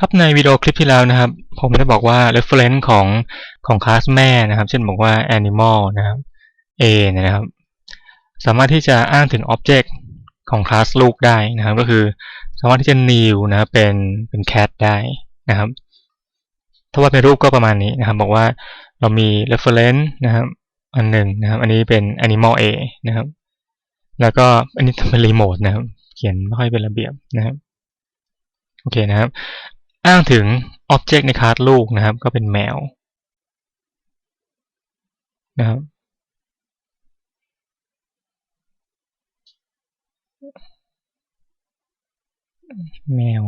ครับในวิดีโอคลิปที่แล้วนะครับ ผมได้บอกว่า reference ของของคลาสแม่นะครับ เช่นบอกว่า animal นะครับ a เนี่ยนะครับ สามารถที่จะอ้างถึง object ของคลาสลูกได้นะครับ ก็คือสามารถที่จะ new นะครับเป็นเป็น cat ได้นะครับ ถ้าว่าเป็นรูปก็ประมาณนี้นะครับ บอกว่าเรามี reference นะครับ อันหนึ่งนะครับ อันนี้เป็น animal a นะครับ แล้วก็อันนี้เป็น remote นะครับ เขียนไม่ค่อยเป็นระเบียบนะครับโอเคนะครับ อ้างถึง Object ในคลาสลูกนะครับ ก็เป็นแมวนะครับแมว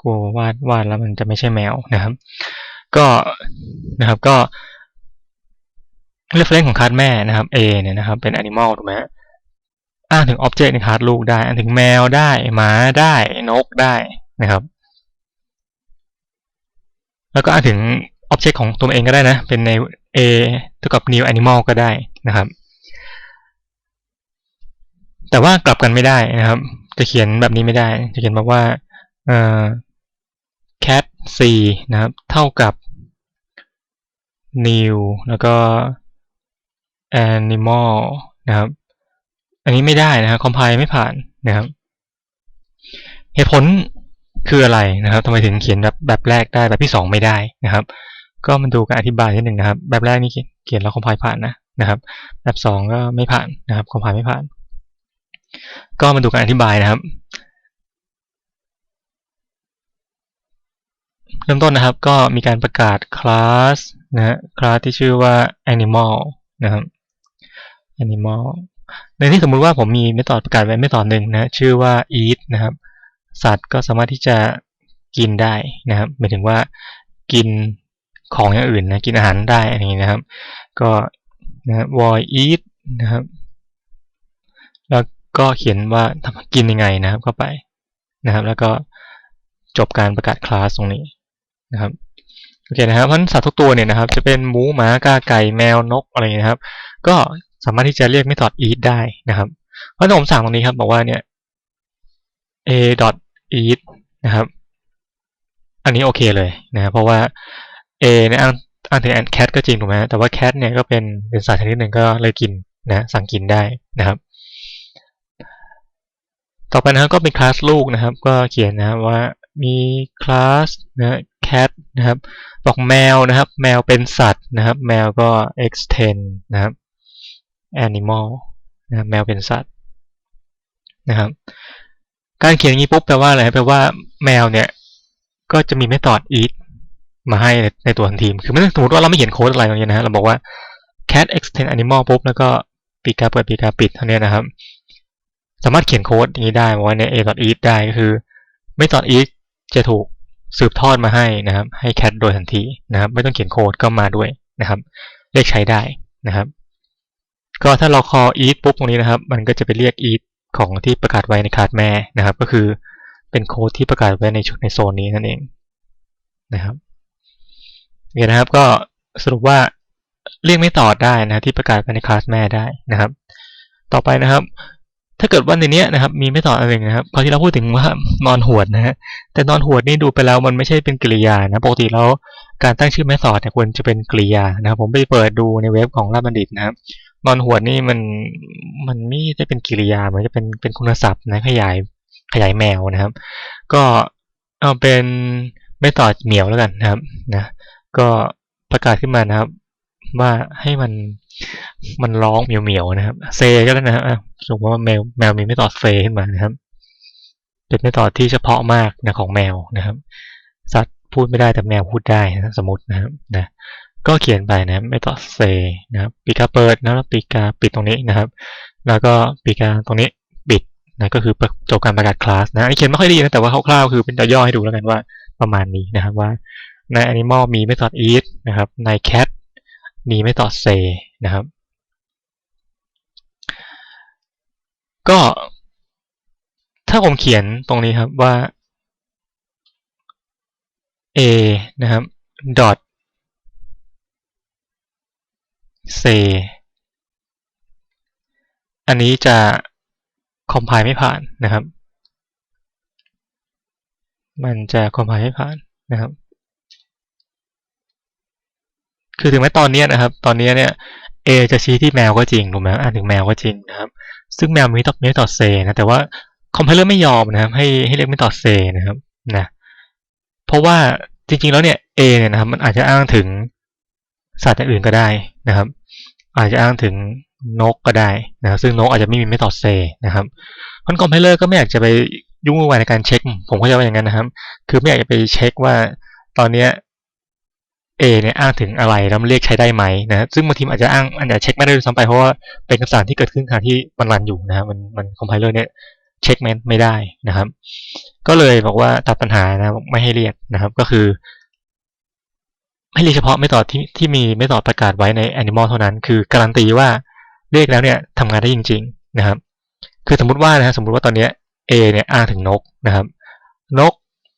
กลัววาดวาดแล้วมันจะไม่ใช่แมวนะครับ ก็นะครับก็ reference ของคลาสแม่นะครับ A เนี่ยนะครับ เป็น animal ถูกไหมอ้างถึง object ในคลาสลูกได้อ้างถึงแมวได้หมาได้นกได้นะครับ แล้วก็อางถึง object ของตัวเองก็ได้นะ เป็นใน A เท่ากับ new animal ก็ได้นะครับ แต่ว่ากลับกันไม่ได้นะครับ จะเขียนแบบนี้ไม่ได้ จะเขียนแบบว่า cat c นะครับ เท่ากับ new แล้วก็ animal นะครับ อันนี้ไม่ได้นะครับ compile ไม่ผ่านนะครับ เหตุผล คืออะไรนะครับทำไมถึงเขียนแบบแบบแรกได้แบบที่สองไม่ได้นะครับ ก็มาดูการอธิบายนิดหนึ่งนะครับ แบบแรกนี่เขียนแล้ว compile ผ่านนะนะครับ แบบสองก็ไม่ผ่านนะครับ compile ไม่ผ่าน ก็มาดูการอธิบายนะครับ เริ่มต้นนะครับก็มีการประกาศคลาสนะฮะคลาสที่ชื่อว่า animal นะครับ animal ในที่สมมุติว่าผมมีเมธอดประกาศไว้เมธอดหนึ่งนะชื่อว่า eat นะครับ สัตว์ก็สามารถที่จะกินได้นะครับหมายถึงว่ากินของอย่างอื่นนะกินอาหารได้อะไรอย่างนี้นะครับ ก็นะ void eat นะครับ แล้วก็เขียนว่าทำกินยังไงนะครับเข้าไปนะครับ แล้วก็จบการประกาศคลาสตรงนี้นะครับโอเคนะครับเพราะฉะนั้นสัตว์ทุกตัวเนี่ยนะครับ จะเป็นหมูหมากาไก่แมวนกอะไรอย่างนี้นะครับ ก็สามารถที่จะเรียก method eat ได้นะครับ เพราะผมสั่งตรงนี้ครับบอกว่าเนี่ย a dot eat นะครับ อันนี้โอเคเลยนะครับเพราะว่า a เนี่ยอ้างถึง and cat ก็จริงถูกไหมแต่ว่า cat เนี่ยก็เป็นเป็นสัตว์ชนิดหนึ่งก็เลยกินนะสั่งกินได้นะครับ ต่อไปนะครับก็เป็นคลาสลูกนะครับ ก็เขียนนะครับว่ามีคลาสนะ cat นะครับบอกแมวนะครับ แมวเป็นสัตว์นะครับ แมวก็ extend นะครับ animal นะครับแมวเป็นสัตว์นะครับ การเขียนอย่างนี้ปุ๊บแปลว่าอะไรแปลว่าแมวเนี่ย ก็จะมี method eat มาให้ในตัวของทีมคือไม่ต้องสมมติว่าเราไม่เขียนโค้ดอะไรตรงนี้นะฮะเราบอกว่า cat extend animal ปุ๊บแล้วก็ปีกาเปิดปีกาปิดเท่านี้นะครับ สามารถเขียนโค้ดอย่างนี้ได้ว่าใน a eat ได้ก็คือ method eat จะถูกสืบทอดมาให้นะครับ ให้ cat โดยทันทีนะครับ ไม่ต้องเขียนโค้ดก็มาด้วยนะครับเรียกใช้ได้นะครับ ก็ถ้าเรา call eat ปุ๊บตรงนี้นะครับ มันก็จะไปเรียก eat ของที่ประกาศไว้ในคลาสแม่นะครับ ก็คือเป็นโค้ดที่ประกาศไว้ในชุดในโซนนี้นั่นเองนะครับโอเคนะครับก็สรุปว่าเรียกไม่ต่อได้นะที่ประกาศไว้ในคลาสแม่ได้นะครับ ต่อไปนะครับ ถ้าเกิดว่าในนี้นะครับ มีไม่ต่ออะไรนะครับพอที่เราพูดถึงว่านอนหวดนะฮะแต่นอนหวดนี่ดูไปแล้วมันไม่ใช่เป็นกริยานะปกติแล้วการตั้งชื่อแม่สอดเนี่ยควรจะเป็นกริยานะครับ ผมไปเปิดดูในเว็บของราชบัณฑิตนะครับ นอนหัวดนี่มันมันไม่ได้เป็นกิริยามันจะเป็นเป็นคุณศัพท์นะขยายขยายแมวนะครับ ก็เอาเป็นไม่ต่อเหมียวแล้วกันนะครับนะก็ประกาศขึ้นมานะครับ ว่าให้มันมันร้องเหมียวเหมียวนะครับ เซก็แล้วนะครับสมมติว่าแมวแมวมีไม่ต่อเซขึ้นมานะครับ เป็นไม่ต่อที่เฉพาะมากนะของแมวนะครับ สัตว์พูดไม่ได้แต่แมวพูดได้นะสมมตินะครับนะ ก็เขียนไปนะไม่ต่อเซนะครับปีกาเปิดนะแล้วปีกาปิดตรงนี้นะครับ แล้วก็ปีกาตรงนี้ปิดนะก็คือจบการประกาศคลาสนะนี่เขียนไม่ค่อยดีนะแต่ว่าคร่าวๆคือเป็นย่อให้ดูแล้วกันว่าประมาณนี้นะครับว่าใน animal มี method eat นะครับใน cat มี method say นะครับ ก็ถ้าผมเขียนตรงนี้ครับว่า a นะครับ dot say อันนี้จะ compile ไม่ผ่านนะครับ มันจะ compile ไม่ผ่านนะครับ คือถึงแม้ตอนนี้นะครับ ตอนนี้เนี่ย A จะชี้ที่แมวก็จริงถูกไหมอ่านถึงแมวก็จริงนะครับ ซึ่งแมวมีต่อมีต่อเซนะแต่ว่าคอมไพเลอร์ไม่ยอมนะครับ ให้ให้เรียกไม่ต่อเซนะครับนะเพราะว่าจริงๆแล้วเนี่ย A เนี่ยนะครับมันอาจจะอ้างถึง สัตว์อื่นก็ได้นะครับ อาจจะอ้างถึงนกก็ได้นะครับซึ่งนกอาจจะไม่มีไม่ต่อเซนะครับเพราะคอมไพเลอร์ก็ไม่อยากจะไปยุ่งวุ่นวายในการเช็ค ผมก็จะว่าอย่างนั้นนะครับ คือไม่อยากจะไปเช็คว่าตอนเนี้ย A เนี่ยอ้างถึงอะไรแล้วมันเรียกใช้ได้ไหมนะซึ่งบางทีอาจจะอ้างอาจจะเช็คไม่ได้ด้วยซ้ำไปเพราะว่าเป็นคำสั่งที่เกิดขึ้นขณะที่มันรันอยู่นะครับมันมันคอมไพเลอร์เนี่ยเช็คแมนไม่ได้นะครับ ก็เลยบอกว่าตัดปัญหานะไม่ให้เรียกนะครับ ก็คือ ให้เรียกเฉพาะไม่ต่อที่ที่มีไม่ต่อประกาศไว้ใน Animal เท่านั้น คือการันตีว่าเรียกแล้วเนี่ยทำงานได้จริง ๆนะครับ คือสมมติว่านะสมมติว่าตอนเนี้ย A เนี่ยอ้างถึงนกนะครับ นก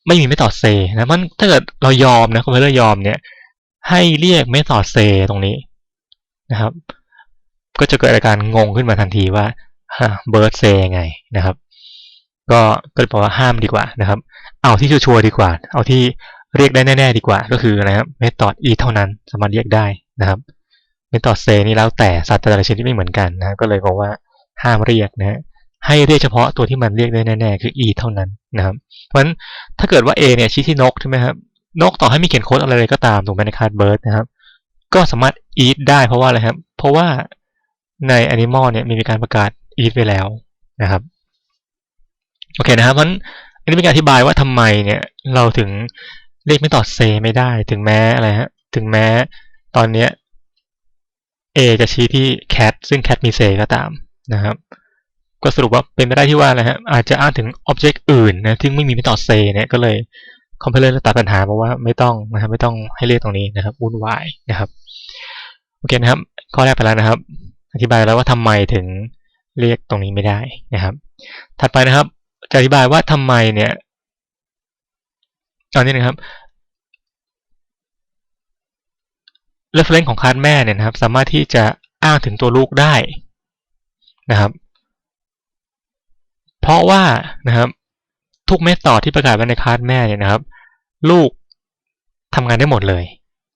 ไม่มีไม่ต่อเซนะมันถ้าเกิดเรายอมนะคอมไพเลอร์ยอมเนี่ยให้เรียกเมธอดเซตรงนี้นะครับ ก็จะเกิดอาการงงขึ้นมาทันทีว่าเบิร์ดเซยังไงนะครับ ก็ก็เลยบอกว่าห้ามดีกว่านะครับ เอาที่ชัวร์ดีกว่า เอาที่ เรียกได้แน่ๆดีกว่าก็คือนะครับเมธอดอีเท่านั้นสามารถเรียกได้นะครับเมธอดเซนี่แล้วแต่สัตว์แต่ละชนิดไม่เหมือนกันนะก็เลยบอกว่าห้ามเรียกนะให้เรียกเฉพาะตัวที่มันเรียกได้แน่ๆคือ e เท่านั้นนะครับ เพราะฉะนั้นถ้าเกิดว่า a เนี่ยชี้ที่นกใช่ไหมครับนกต่อให้มีเขียนโค้ดอะไรเลยก็ตามถูกไหมในคาร์ดเบิร์ดนะครับ ก็สามารถ eat ได้เพราะว่าอะไรครับ เพราะว่าใน animal เนี่ยมีการประกาศ eat ไปแล้วนะครับโอเคนะครับเพราะอันนี้เป็นการอธิบายว่าทำไมเนี่ยเราถึง เรียกไม่ต่อ say ไม่ได้ถึงแม้อะไรฮะถึงแม้ตอนเนี้ย A จะชี้ที่ cat ซึ่ง cat มี say ก็ตามนะครับ ก็สรุปว่าเป็นไปได้ที่ว่าอะไรฮะอาจจะอ้างถึง object อื่นนะที่ไม่มีไม่ต่อ say เนี่ยก็เลยคอมเพลเลอร์ตัดปัญหาบอกว่าไม่ต้องนะครับไม่ต้องให้เรียกตรงนี้นะครับวุ่นวายนะครับโอเคนะครับ ข้อแรกไปแล้วนะครับ อธิบายแล้วว่าทำไมถึงเรียกตรงนี้ไม่ได้นะครับ ถัดไปนะครับ จะอธิบายว่าทำไมเนี่ย อนนี้นะครับ reference ของคาร์แม่เนี่ยนะครับ สามารถที่จะอ้างถึงตัวลูกได้นะครับ เพราะว่านะครับทุกเมธอดที่ประกาศไว้ในคลาสแม่เนี่ยนะครับ ลูกทำงานได้หมดเลย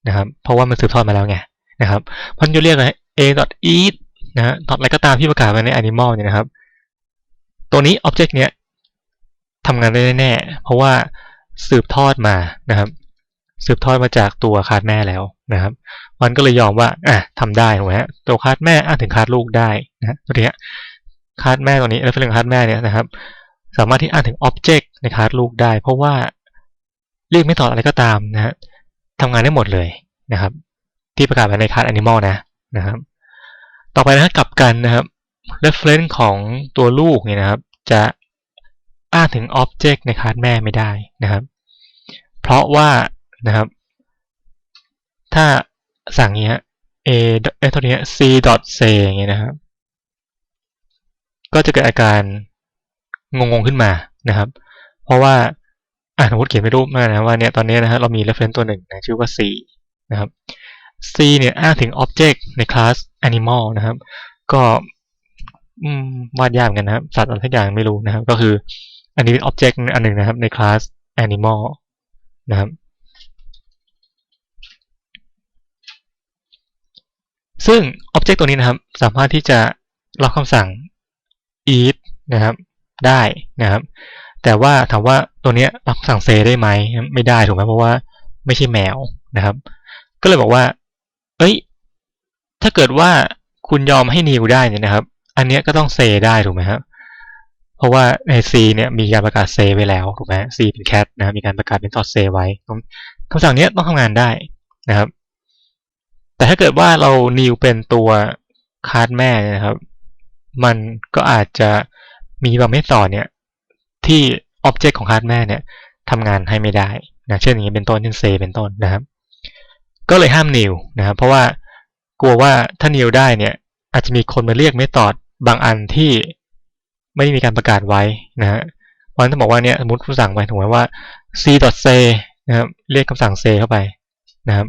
นะครับ เพราะว่ามันสืบทอดมาแล้วไงนะครับพันจะเรียกอะไร a.eat นะฮะอะไรก็ตามที่ประกาศไว้ใน animal เนี่ยนะครับ ตัวนี้ object เนี้ยทำงานได้แน่เพราะว่า สืบทอดมานะครับ สืบทอดมาจากตัวคาดแม่แล้วนะครับ มันก็เลยยอมว่าอะทำได้ถูกไหมฮะตัวคาดแม่อ้างถึงคาดลูกได้นะตัวนี้คาดแม่ตัวนี้ reference คาดแม่เนี่ยนะครับ สามารถที่อ่านถึง Object ในคาสลูกได้ เพราะว่าเรียกไม่ต่ออะไรก็ตามนะฮะทำงานได้หมดเลยนะครับ ที่ประกาศไว้ในคลาส Animal นะนะครับ ต่อไปนะกลับกันนะครับ reference ของตัวลูกเนี่ยนะครับ จะ อ้างถึง Object ในคลาสแม่ไม่ได้นะครับ เพราะว่านะครับ ถ้าสั่งเงี้ย a เอตัวนี้ c dot say อย่างเงี้ยนะครับ ก็จะเกิดอาการงงๆขึ้นมานะครับ เพราะว่าอ่าสมมติเขียนไม่รูปมานะว่าเนี่ยตอนนี้นะฮะเรามี reference ตัวหนึ่งนะชื่อว่า c นะครับ c เนี่ยอ้างถึง object ในคลาส animal นะครับ ก็วาดยากเหมือนกันนะครับ สัตว์อะไรทุกอย่างไม่รู้นะครับ ก็คือ อันนี้เป็น object อันหนึ่งนะครับในคลาส animal นะครับ ซึ่ง object ตัวนี้นะครับ สามารถที่จะรับคำสั่ง eat นะครับ ได้นะครับ แต่ว่าถามว่าตัวนี้รับสั่งเซได้ไหมไม่ได้ถูกไหมเพราะว่าไม่ใช่แมวนะครับ ก็เลยบอกว่า เอ้ย ถ้าเกิดว่าคุณยอมให้นิวได้เนี่ยนะครับ อันนี้ก็ต้องเซได้ถูกไหมครับ เพราะว่าใน C เนี่ยมีการประกาศเซไว้แล้วถูกไหม C เป็น cat นะมีการประกาศเป็น dot เซไว้คำสั่งนี้ต้องทำงานได้นะครับ แต่ถ้าเกิดว่าเรานิวเป็นตัวคาร์ดแม่นะครับ มันก็อาจจะมีบางเมธอดเนี่ยที่ Object ของ hardware เนี่ยทำงานให้ไม่ได้นะเช่นอย่างนี้เป็นต้นเช่น say เป็นต้นนะครับ ก็เลยห้าม new นะครับ เพราะว่ากลัวว่าถ้า new ได้เนี่ยอาจจะมีคนมาเรียกเมธอดบางอันที่ ไม่ได้มีการประกาศไว้นะฮะเพราะฉะนั้นต้องบอกว่าเนี่ยสมมติผู้สั่งไปถูกไหมว่า c.say นะครับเรียกคำสั่ง say เข้าไปนะครับ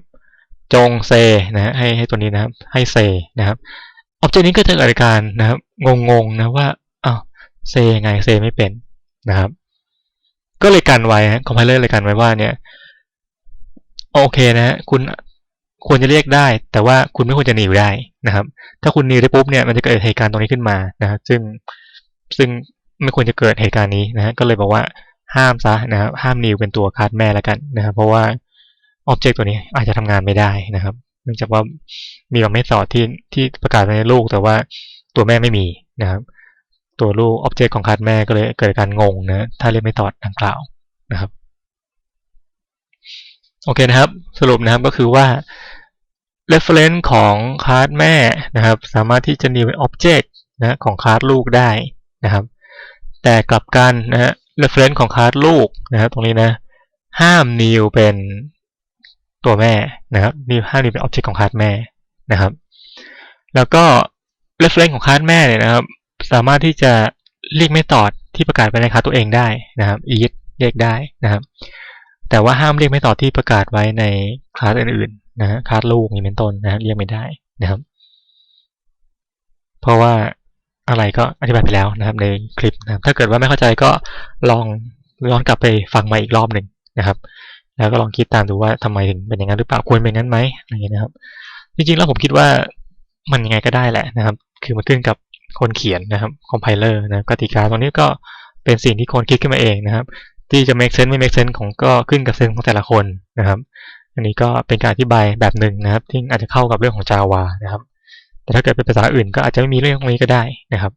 จง say นะฮะให้ให้ตัวนี้นะครับ ให้ say นะครับ object นี้ก็จะเกิดการนะครับงงๆนะว่าอ้าวเซยังไงเซไม่เป็นนะครับ ก็เลยกันไว้คอมไพเลอร์เลยกันไว้ว่าเนี่ยโอเคนะฮะคุณควรจะเรียกได้ แต่ว่าคุณไม่ควรจะนิวได้นะครับ ถ้าคุณนิวได้ปุ๊บเนี่ยมันจะเกิดเหตุการณ์ตรงนี้ขึ้นมานะครับซึ่ง ซึ่งไม่ควรจะเกิดเหตุการณ์นี้นะฮะก็เลยบอกว่าห้ามซะนะครับห้ามนิวเป็นตัวคาสแม่แล้วกันนะครับเพราะว่าอ็อบเจกต์ตัวนี้อาจจะทำงานไม่ได้นะครับเนื่องจากว่ามีบางเมธอดที่ที่ประกาศในลูกแต่ว่าตัวแม่ไม่มีนะครับ ตัวลูกอ็อบเจกต์ของคาสแม่ก็เลยเกิดการงงนะถ้าเรียกเมธอดดังกล่าวนะครับโอเคนะครับ สรุปนะครับก็คือว่า reference ของคาสแม่นะครับ สามารถที่จะ new object นะของคาสลูกได้ นะครับ แต่กลับกันนะฮะ reference ของคลาสลูกนะครับตรงนี้นะ ห้าม new เป็นตัวแม่นะครับ new ห้าม new เป็น object ของคลาสแม่นะครับ แล้วก็ reference ของคลาสแม่เนี่ยนะครับ สามารถที่จะเรียก method ที่ประกาศไว้ในคลาสตัวเองได้นะครับ is เรียกได้นะครับ แต่ว่าห้ามเรียก method ที่ประกาศไว้ในคลาสอื่นๆนะคลาสลูกนี้เป็นต้นนะเรียกไม่ได้นะครับ เพราะว่า อะไรก็อธิบายไปแล้วนะครับในคลิปนะครับถ้าเกิดว่าไม่เข้าใจก็ลองย้อนกลับไปฟังมาอีกรอบหนึ่งนะครับ แล้วก็ลองคิดตามดูว่าทำไมถึงเป็นอย่างนั้นหรือเปล่าควรเป็นงนั้นไหมอะไรอย่างเงี้ยนะครับ จริงๆแล้วผมคิดว่ามันยังไงก็ได้แหละนะครับ คือมันขึ้นกับคนเขียนนะครับคอมไพเลอร์นะกติกาตรงนี้ก็เป็นสิ่งที่คนคิดขึ้นมาเองนะครับ ที่จะ make sense ไม่ make sense ของก็ขึ้นกับเซนของแต่ละคนนะครับ อันนี้ก็เป็นการอธิบายแบบหนึ่งนะครับ ที่อาจจะเข้ากับเรื่องของ Java นะครับ แต่ถ้าเกิดเป็นภาษาอื่นก็อาจจะไม่มีเรื่องตรงนี้ก็ได้นะครับ